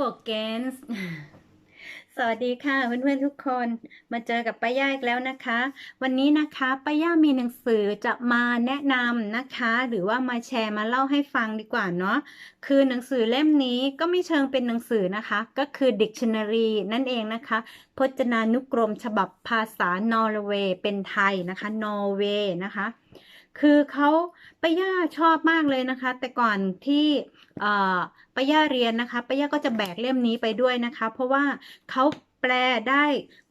for games สวัสดีค่ะเพื่อนๆทุกคนมาเจอกับป้าย่าอีกแล้วนะคะ วันนี้นะคะป้าย่ามีหนังสือจะมาแนะนำนะคะ หรือว่ามาแชร์มาเล่าให้ฟังดีกว่าเนาะคือหนังสือเล่มนี้ก็ไม่เชิงเป็นหนังสือนะคะ ก็คือ dictionary นั่นเองนะคะ พจนานุกรมฉบับภาษานอร์เวย์เป็นไทยนะคะนอร์เวย์นะคะ คือเขาป้าย่าชอบมากเลยนะคะ แต่ก่อนที่ป้าย่าเรียนนะคะป้าย่าก็จะแบกเล่มนี้ไปด้วยนะคะ เพราะว่าเขาแปลได้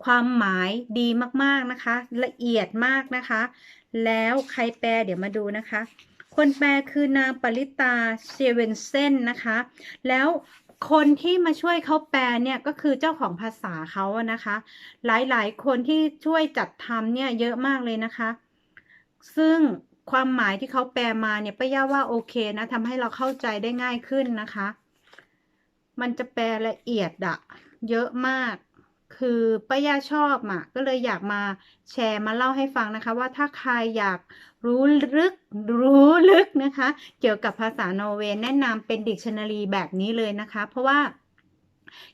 ความหมายดีมากๆนะคะ ละเอียดมากนะคะ แล้วใครแปลเดี๋ยวมาดูนะคะ คนแปลคือนางปริตาเซเวนเซนนะคะ แล้วคนที่มาช่วยเขาแปลเนี่ยก็คือเจ้าของภาษาเขาอะนะคะ หลายๆ คนที่ช่วยจัดทำเนี่ยเยอะมากเลยนะคะ ซึ่ง ความหมายที่เขาแปลมาเนี่ยป้าย่าว่าโอเคนะทำให้เราเข้าใจได้ง่ายขึ้นนะคะ มันจะแปลละเอียดอะเยอะมาก คือป้าย่าชอบอะก็เลยอยากมาแชร์มาเล่าให้ฟังนะคะ ว่าถ้าใครอยากรู้ลึกรู้ลึกนะคะ เกี่ยวกับภาษาโนเวย์แนะนำเป็นดิกชันนารีแบบนี้เลยนะคะ เพราะว่า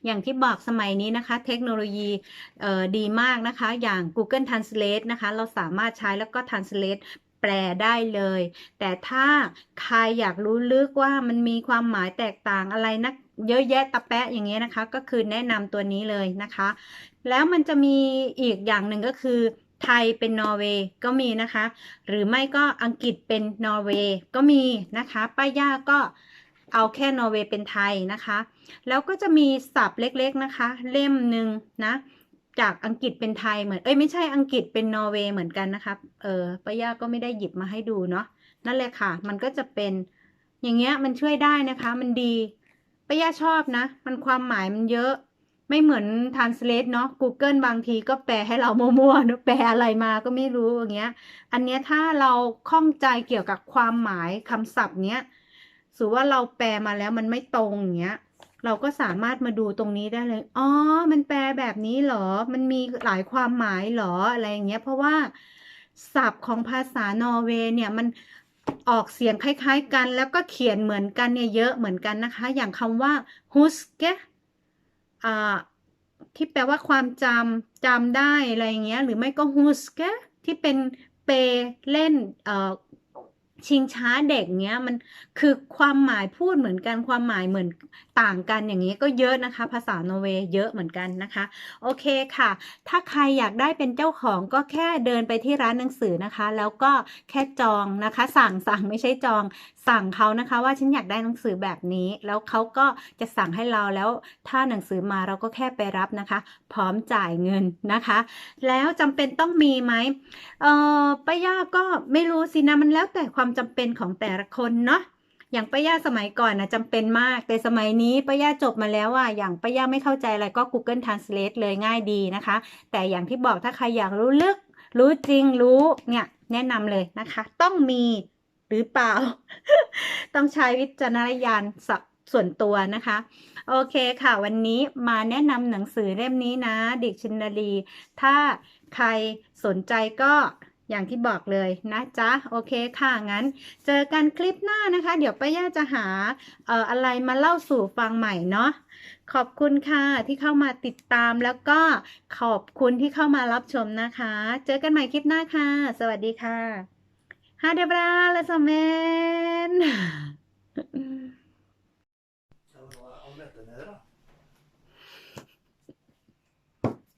อย่างที่บอกสมัยนี้นะคะ เทคโนโลยีเอ่อดีมากนะคะ อย่าง Google Translate นะคะ เราสามารถใช้แล้วก็ Translate ปลได้เลย แต่ถ้าใครอยากรู้ลึกว่ามันมีความหมายแตกต่างอะไรนะเยอะแยะตะแปะอย่างเงี้ยนะคะ ก็คือแนะนำตัวนี้เลยนะคะ แล้วมันจะมีอีกอย่างหนึ่งก็คือไทยเป็นนอร์เวย์ก็มีนะคะ หรือไม่ก็อังกฤษเป็นนอร์เวย์ก็มีนะคะป้าย่าก็เอาแค่นอร์เวย์เป็นไทยนะคะ แล้วก็จะมีศัพท์เล็กๆนะคะ เล่มหนึ่งนะ จากอังกฤษเป็นไทยเหมือน เอ้ยไม่ใช่อังกฤษเป็นนอร์เวย์เหมือนกันนะคะเออป้าย่าก็ไม่ได้หยิบมาให้ดูเนาะ นั่นเลยค่ะ มันก็จะเป็น อย่างเงี้ย มันช่วยได้นะคะ มันดีป้าย่าชอบนะ มันความหมายมันเยอะ ไม่เหมือน translate เนาะ Google บางทีก็แปลให้เรามั่วๆเนะแปลอะไรมาก็ไม่รู้อย่างเงี้ย อันเนี้ยถ้าเราข้องใจเกี่ยวกับความหมายคำศัพท์เนี้ยสมมุติว่าเราแปลมาแล้วมันไม่ตรงอย่างเงี้ย เราก็สามารถมาดูตรงนี้ได้เลย อ๋อ มันแปลแบบนี้หรอ มันมีหลายความหมายหรอ อะไรอย่างเงี้ย เพราะว่าศัพท์ของภาษานอร์เวย์เนี่ยมันออกเสียงคล้าย ๆ กัน แล้วก็เขียนเหมือนกันเนี่ยเยอะเหมือนกันนะคะ อย่างคำว่า huske อ่าที่แปลว่าความจำจำได้อะไรอย่างเงี้ย หรือไม่ก็ huske ที่เป็นเปเล่นเอ่อ ชิงช้าเด็กเงี้ยมันคือความหมายพูดเหมือนกันความหมายเหมือนต่างกันอย่างนี้ก็เยอะนะคะ ภาษาโนเวย์เยอะเหมือนกันนะคะ โอเคค่ะ ถ้าใครอยากได้เป็นเจ้าของก็แค่เดินไปที่ร้านหนังสือนะคะ แล้วก็แค่จองนะคะ สั่งสั่งไม่ใช่จอง สั่งเขานะคะ ว่าฉันอยากได้หนังสือแบบนี้ แล้วเขาก็จะสั่งให้เราแล้ว ถ้าหนังสือมาเราก็แค่ไปรับนะคะ พร้อมจ่ายเงินนะคะ แล้วจำเป็นต้องมีไหมเออป้าย่าก็ไม่รู้สินะมันแล้วแต่ความจำเป็นของแต่ละคนเนาะอย่างป้าย่าสมัยก่อนนะจำเป็นมาก แต่สมัยนี้ป้าย่าจบมาแล้วอะอย่างป้าย่าไม่เข้าใจอะไรก็ Google Translate เลยง่ายดีนะคะ แต่อย่างที่บอกถ้าใครอยากรู้ลึก รู้จริงรู้เนี่ยแนะนำเลยนะคะ ต้องมีหรือเปล่า ต้องใช้วิจารณญาณสัส่วนตัวนะคะ โอเคค่ะ วันนี้มาแนะนำหนังสือเล่มนี้นะ Dictionary ถ้าใครสนใจก็ อย่างที่บอกเลยนะจ๊ะ โอเคค่ะ งั้น เจอกันคลิปหน้านะคะ เดี๋ยวป้าย่าจะหาเอ่ออะไรมาเล่าสู่ฟังใหม่เนาะขอบคุณค่ะที่เข้ามาติดตามแล้วก็ขอบคุณที่เข้ามารับชมนะคะ เจอกันใหม่คลิปหน้าค่ะ สวัสดีค่ะฮาเดบราและสเมน